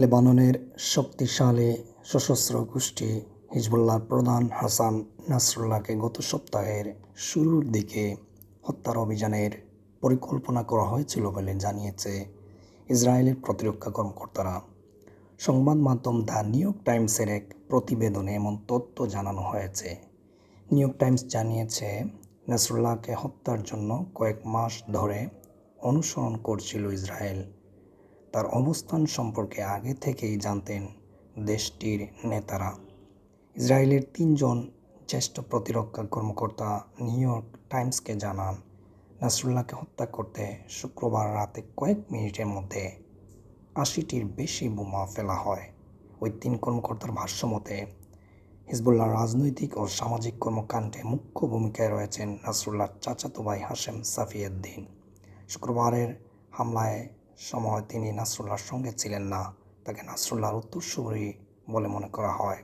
লেবাননের শক্তিশালী সশস্ত্র গোষ্ঠী হিজবুল্লাহর প্রধান হাসান নাসরুল্লাহকে গত সপ্তাহের শুরুর দিকে হত্যার অভিযানের পরিকল্পনা করা হয়েছিল বলে জানিয়েছে ইসরায়েলের প্রতিরক্ষা কর্মকর্তারা। সংবাদ মাধ্যম দ্য নিউ ইয়র্ক টাইমসের এক প্রতিবেদনে এমন তথ্য জানানো হয়েছে। নিউ ইয়র্ক টাইমস জানিয়েছে, নাসরুল্লাহকে হত্যার জন্য কয়েক মাস ধরে অনুসরণ করছিল ইসরায়েল। তার অবস্থান সম্পর্কে আগে থেকেই জানতেন দেশটির নেতারা। ইসরায়েলের তিনজন জ্যেষ্ঠ প্রতিরক্ষা কর্মকর্তা নিউ ইয়র্ক টাইমসকে জানান, নাসরুল্লাহকে হত্যা করতে শুক্রবার রাতে কয়েক মিনিটের মধ্যে আশিটির বেশি বোমা ফেলা হয়। ওই তিন কর্মকর্তার ভাষ্য মতে হিজবুল্লাহ রাজনৈতিক ও সামাজিক কর্মকাণ্ডে মুখ্য ভূমিকায় রয়েছেন নাসরুল্লাহর চাচাতো ভাই হাশেম সাফিউদ্দিন শুক্রবারের হামলায় সময় তিনি নাসরুল্লাহর সঙ্গে ছিলেন না। তাকে নাসরুল্লাহর উত্তরসূরি বলে মনে করা হয়।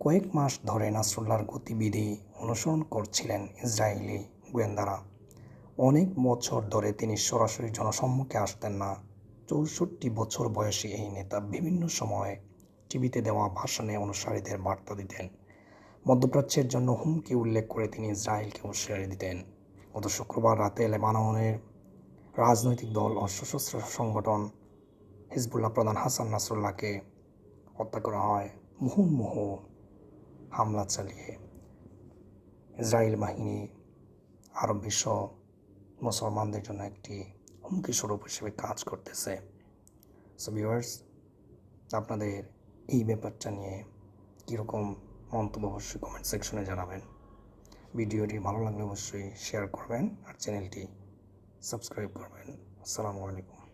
কয়েক মাস ধরে নাসরুল্লাহর গতিবিধি অনুসরণ করছিলেন ইসরায়েলি গোয়েন্দারা। অনেক বছর ধরে তিনি সরাসরি জনসম্মুখে আসতেন না। চৌষট্টি বছর বয়সী এই নেতা বিভিন্ন সময়ে টিভিতে দেওয়া ভাষণে অনুসারীদের বার্তা দিতেন। মধ্যপ্রাচ্যের জন্য হুমকি উল্লেখ করে তিনি ইসরায়েলকে হুঁশিয়ারি দিতেন। গত শুক্রবার রাতে লেবাননের রাজনৈতিক দল ও সশস্ত্র সংগঠন হিজবুল্লাহ প্রধান হাসান নাসরুল্লাহকে হত্যা করা হয়। মুহুর্মুহু হামলা চালিয়ে ইসরায়েল বাহিনী আরব বিশ্ব মুসলমানদের জন্য একটি হুমকি স্বরূপ হিসেবে কাজ করতেছে। সো ভিউয়ার্স আপনাদের এই ব্যাপারটা নিয়ে কীরকম মন্তব্য অবশ্যই কমেন্ট সেকশনে জানাবেন। ভিডিওটি ভালো লাগলে অবশ্যই শেয়ার করবেন আর চ্যানেলটি সাবস্ক্রাইব করবেন। আসসালামু আলাইকুম।